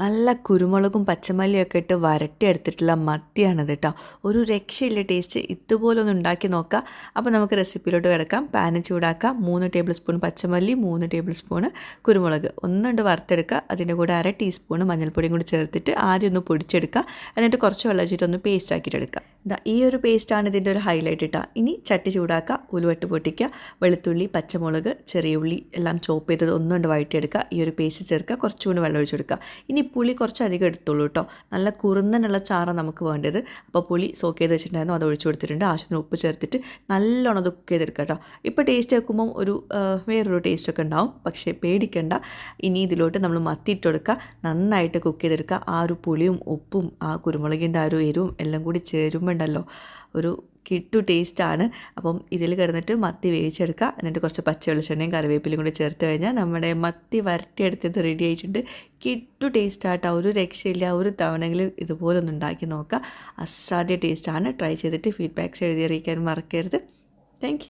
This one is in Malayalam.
നല്ല കുരുമുളകും പച്ചമല്ലിയും ഒക്കെ ഇട്ട് വരട്ടിയെടുത്തിട്ടുള്ള മത്തിയാണത് കേട്ടോ ഒരു രക്ഷയില്ല ടേസ്റ്റ് ഇതുപോലെ ഒന്ന് ഉണ്ടാക്കി നോക്കാം. അപ്പോൾ നമുക്ക് റെസിപ്പിയിലോട്ട് കിടക്കാം. പാന് ചൂടാക്കാം. മൂന്ന് ടേബിൾ സ്പൂൺ പച്ചമല്ലി മൂന്ന് ടേബിൾ സ്പൂൺ കുരുമുളക്. ഒന്നുകൊണ്ട് വറുത്തെടുക്കുക അതിന്റെ കൂടെ അര ടീസ്പൂൺ മഞ്ഞൾപ്പൊടിയും കൂടി ചേർത്തിട്ട് ആദ്യം ഒന്ന് പൊടിച്ചെടുക്കുക എന്നിട്ട് കുറച്ച് വെള്ളം വെച്ചിട്ട് ഒന്ന് പേസ്റ്റ് ആക്കിയിട്ടെടുക്കുക ഇതാ ഈ ഒരു പേസ്റ്റാണ് ഇതിന്റെ ഒരു ഹൈലൈറ്റ് ഇട്ടാ. ഇനി ചട്ടി ചൂടാക്കുക ഉലുവട്ട് പൊട്ടിക്കുക വെളുത്തുള്ളി പച്ചമുളക് ചെറിയ ഉള്ളി എല്ലാം ചോപ്പ് ചെയ്തത് ഒന്നുകൊണ്ട് വഴറ്റിയെടുക്കുക ഈ ഒരു പേസ്റ്റ് ചേർക്കുക കുറച്ചുകൂടി വെള്ളം ഒഴിച്ചെടുക്കുക ഇനി പുളി കുറച്ച് അധികം എടുത്തോളൂ കേട്ടോ നല്ല കുറുന്നനുള്ള ചാറ നമുക്ക് വേണ്ടത്. അപ്പോൾ പുളി സോക്ക് ചെയ്ത് വെച്ചിട്ടുണ്ടായിരുന്നു അത് ഒഴിച്ചു കൊടുത്തിട്ടുണ്ട്. ആവശ്യത്തിന് ഉപ്പ് ചേർത്തിട്ട് നല്ലോണം അത് കുക്ക് ചെയ്തെടുക്കുക കേട്ടോ ഇപ്പോൾ ടേസ്റ്റ് വെക്കുമ്പം ഒരു വേറൊരു ടേസ്റ്റ് ഒക്കെ ഉണ്ടാവും. പക്ഷേ പേടിക്കണ്ട. ഇനി ഇതിലോട്ട് നമ്മൾ മത്തിയിട്ട് കൊടുക്കുക നന്നായിട്ട് കുക്ക് ചെയ്തെടുക്കുക ആ ഒരു പുളിയും ഉപ്പും ആ കുരുമുളകിന്റെ ആ ഒരു എരിവും എല്ലാം കൂടി ചേരുമ്പോൾ ഉണ്ടല്ലോ. ഒരു കിട്ടു ടേസ്റ്റാണ്. അപ്പം ഇതിൽ കിടന്നിട്ട് മത്തി വേവിച്ചെടുക്കുക എന്നിട്ട് കുറച്ച് പച്ച വെളിച്ചെണ്ണയും കറിവേപ്പിലയും കൂടി ചേർത്ത് കഴിഞ്ഞാൽ നമ്മുടെ മത്തി വരട്ടിയെടുത്തത് റെഡി ആയിട്ടുണ്ട്. കിട്ടു ടേസ്റ്റാട്ടോ. ഒരു രക്ഷയില്ല. ഒരു തവണയെങ്കിലും ഇതുപോലൊന്ന് ഉണ്ടാക്കി നോക്കുക അസാധ്യ ടേസ്റ്റാണ് ട്രൈ ചെയ്തിട്ട് ഫീഡ്ബാക്ക്സ് എഴുതി അറിയിക്കാൻ മറക്കരുത്. താങ്ക്